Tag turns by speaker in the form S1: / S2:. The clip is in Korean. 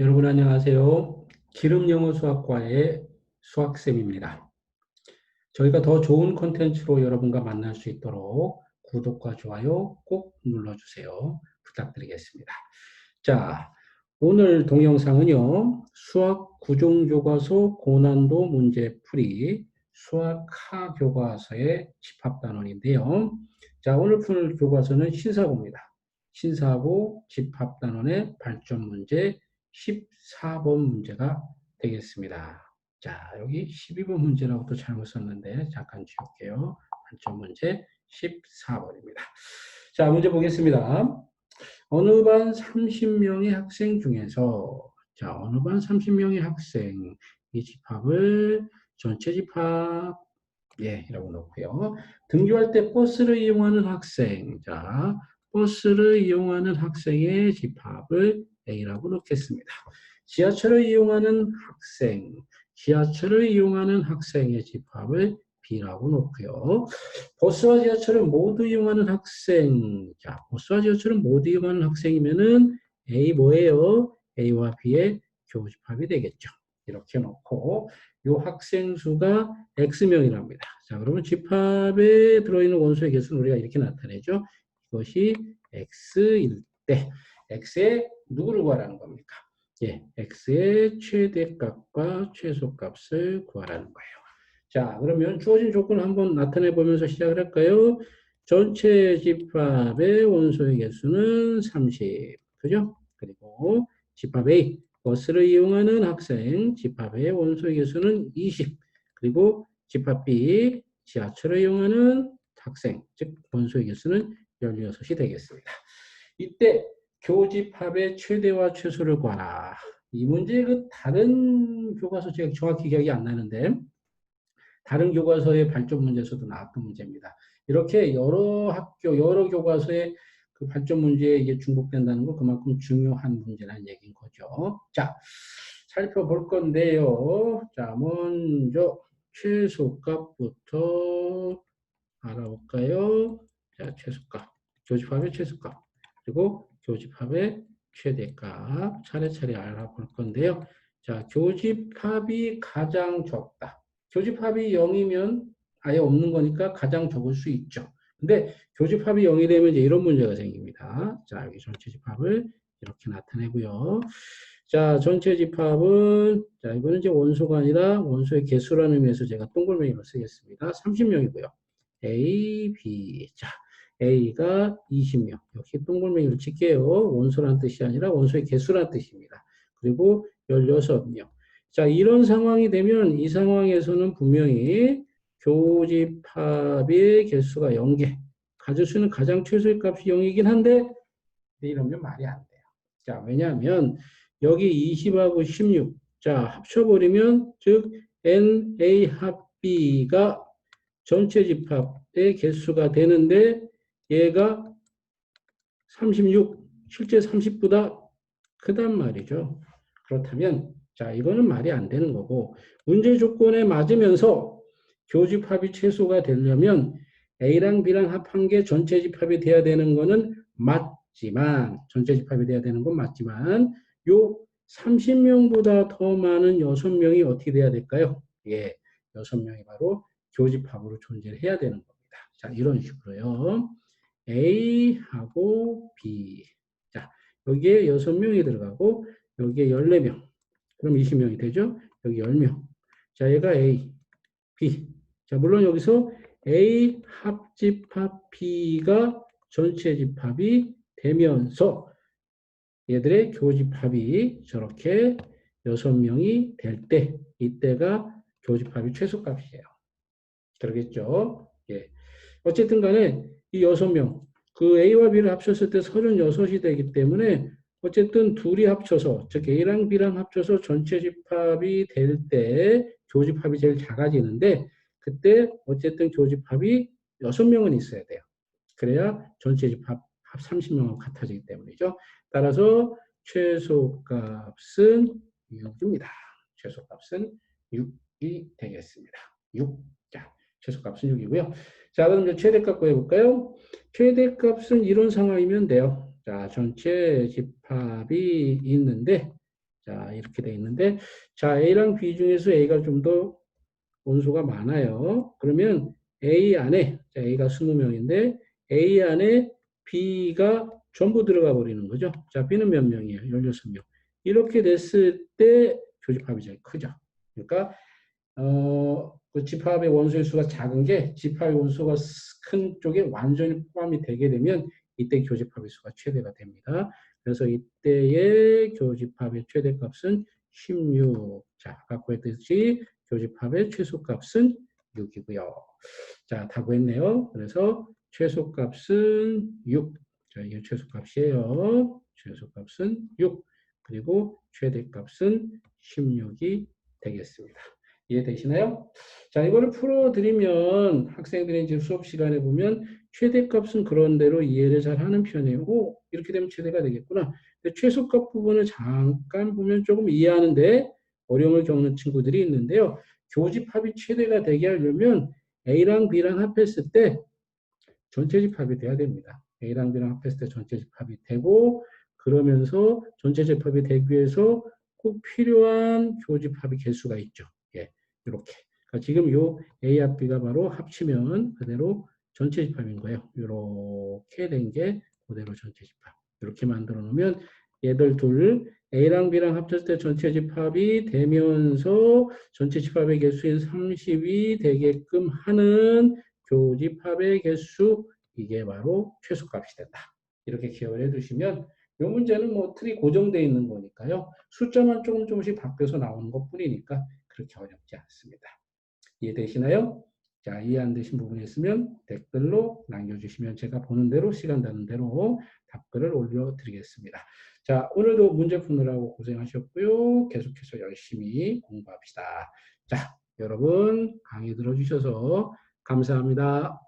S1: 여러분 안녕하세요. 기름 영어 수학과의 수학쌤입니다. 저희가 더 좋은 콘텐츠로 여러분과 만날 수 있도록 구독과 좋아요 꼭 눌러주세요. 부탁드리겠습니다. 자, 오늘 동영상은요. 수학 구종교과서 고난도 문제풀이 수학하 교과서의 집합단원인데요. 자, 오늘 풀 교과서는 신사고입니다. 신사고 집합단원의 발전 문제 14번 문제가 되겠습니다. 자, 여기 12번 문제라고 또 잘못 썼는데 잠깐 지울게요. 발전 문제 14번입니다. 자, 문제 보겠습니다. 어느 반 30명의 학생 중에서 자, 어느 반 30명의 학생 이 집합을 전체 집합 예, 이라고 놓고요. 등교할 때 버스를 이용하는 학생. 자, 버스를 이용하는 학생의 집합을 A라고 놓겠습니다. 지하철을 이용하는 학생, 지하철을 이용하는 학생의 집합을 B라고 놓고요. 버스와 지하철을 모두 이용하는 학생, 자, 버스와 지하철을 모두 이용하는 학생이면은 A 뭐예요? A와 B의 교집합이 되겠죠. 이렇게 놓고 이 학생 수가 X명이랍니다. 자, 그러면 집합에 들어있는 원소의 개수는 우리가 이렇게 나타내죠. 이것이 X일 때 X의 누구를 구하라는 겁니까? 예, X의 최대값과 최소값을 구하라는 거예요. 자, 그러면 주어진 조건을 한번 나타내 보면서 시작을 할까요? 전체 집합의 원소의 개수는 30. 그죠? 그리고 집합 A, 버스를 이용하는 학생, 집합의 원소의 개수는 20. 그리고 집합 B, 지하철을 이용하는 학생, 즉 원소의 개수는 16이 되겠습니다. 이때 교집합의 최대와 최소를 구하라. 이 문제 그 다른 교과서 제가 정확히 기억이 안 나는데 다른 교과서의 발전 문제에서도 나왔던 문제입니다. 이렇게 여러 학교, 여러 교과서의 그 발전 문제에 이게 중복된다는 거 그만큼 중요한 문제라는 얘기인 거죠. 자, 살펴볼 건데요. 자, 먼저 최소값부터 알아볼까요? 자, 최소값. 교집합의 최소값. 그리고 교집합의 최대값 차례차례 알아볼 건데요. 자, 교집합이 가장 적다. 교집합이 0이면 아예 없는 거니까 가장 적을 수 있죠. 근데 교집합이 0이 되면 이제 이런 문제가 생깁니다. 자, 여기 전체 집합을 이렇게 나타내고요. 자, 전체 집합은 자, 이거는 이제 원소가 아니라 원소의 개수라는 의미에서 제가 동글뱅이로 쓰겠습니다. 30명이고요. A, B. 자, A가 20명. 역시 동글뱅이로 칠게요. 원소란 뜻이 아니라 원소의 개수란 뜻입니다. 그리고 16명. 자, 이런 상황이 되면 이 상황에서는 분명히 교집합의 개수가 0개. 가질 수 있는 가장 최소의 값이 0이긴 한데 이러면 말이 안 돼요. 자, 왜냐하면 여기 20하고 16. 자, 합쳐버리면 즉 NA 합 B가 전체 집합의 개수가 되는데 얘가 36, 실제 30보다 크단 말이죠. 그렇다면 자 이거는 말이 안 되는 거고 문제 조건에 맞으면서 교집합이 최소가 되려면 A랑 B랑 합한 게 전체 집합이 돼야 되는 거는 맞지만 전체 집합이 돼야 되는 건 맞지만 요 30명보다 더 많은 6명이 어떻게 돼야 될까요? 예, 6명이 바로 교집합으로 존재를 해야 되는 겁니다. 자, 이런 식으로요. A하고 B. 자, 여기에 6명이 들어가고 여기에 14명. 그럼 20명이 되죠? 여기 10명. 자, 얘가 A, B. 자, 물론 여기서 A 합집합 B가 전체 집합이 되면서 얘들의 교집합이 저렇게 6명이 될 때, 이때가 교집합이 최소값이에요. 그러겠죠? 예. 어쨌든 간에 이 여섯 명, 그 A와 B를 합쳤을 때 36이 되기 때문에 어쨌든 둘이 합쳐서, 즉 A랑 B랑 합쳐서 전체 집합이 될 때 교집합이 제일 작아지는데 그때 어쨌든 교집합이 여섯 명은 있어야 돼요. 그래야 전체 집합 합 30명하고 같아지기 때문이죠. 따라서 최소값은 6입니다. 최소값은 6이 되겠습니다. 6. 자, 최소값은 6이고요. 자, 그럼 이제 최대값 구해볼까요? 최대값은 이런 상황이면 돼요. 자, 전체 집합이 있는데, 자, 이렇게 돼 있는데, 자, A랑 B 중에서 A가 좀 더 원소가 많아요. 그러면 A 안에, 자, A가 20명인데, A 안에 B가 전부 들어가 버리는 거죠. 자, B는 몇 명이에요? 16명. 이렇게 됐을 때 교집합이 제일 크죠. 그러니까, 어, 그 집합의 원소의 수가 작은 게 집합의 원소가 큰 쪽에 완전히 포함이 되게 되면 이때 교집합의 수가 최대가 됩니다. 그래서 이때의 교집합의 최대값은 16. 자, 아까 구했듯이 교집합의 최소값은 6이고요. 자, 다 구했네요. 그래서 최소값은 6. 자, 이게 최소값이에요. 최소값은 6. 그리고 최대값은 16이 되겠습니다. 이해되시나요? 자, 이거를 풀어드리면 학생들이 이제 수업 시간에 보면 최대값은 그런 대로 이해를 잘 하는. 오, 이렇게 되면 최대가 되겠구나. 최소값 부분을 잠깐 보면 조금 이해하는데 어려움을 겪는 친구들이 있는데요. 교집합이 최대가 되게 하려면 A랑 B랑 합했을 때 전체 집합이 돼야 됩니다. A랑 B랑 합했을 때 전체 집합이 되고 그러면서 전체 집합이 되기 위해서 꼭 필요한 교집합의 개수가 있죠. 예, 이렇게. 그러니까 지금 요 A와 B가 바로 합치면 그대로 전체 집합인 거예요. 이렇게 된 게 그대로 전체 집합. 이렇게 만들어 놓으면 얘들 둘 A랑 B랑 합쳤을 때 전체 집합이 되면서 전체 집합의 개수인 30이 되게끔 하는 교집합의 개수 이게 바로 최소값이 된다. 이렇게 기억을 해두시면 이 문제는 뭐 틀이 고정되어 있는 거니까요. 숫자만 조금 조금씩 바뀌어서 나오는 것 뿐이니까 그렇게 어렵지 않습니다. 이해되시나요? 자, 이해 안 되신 부분이 있으면 댓글로 남겨주시면 제가 보는 대로 시간 되는 대로 답글을 올려드리겠습니다. 자, 오늘도 문제 푸느라고 고생하셨고요. 계속해서 열심히 공부합시다. 자, 여러분 강의 들어주셔서 감사합니다.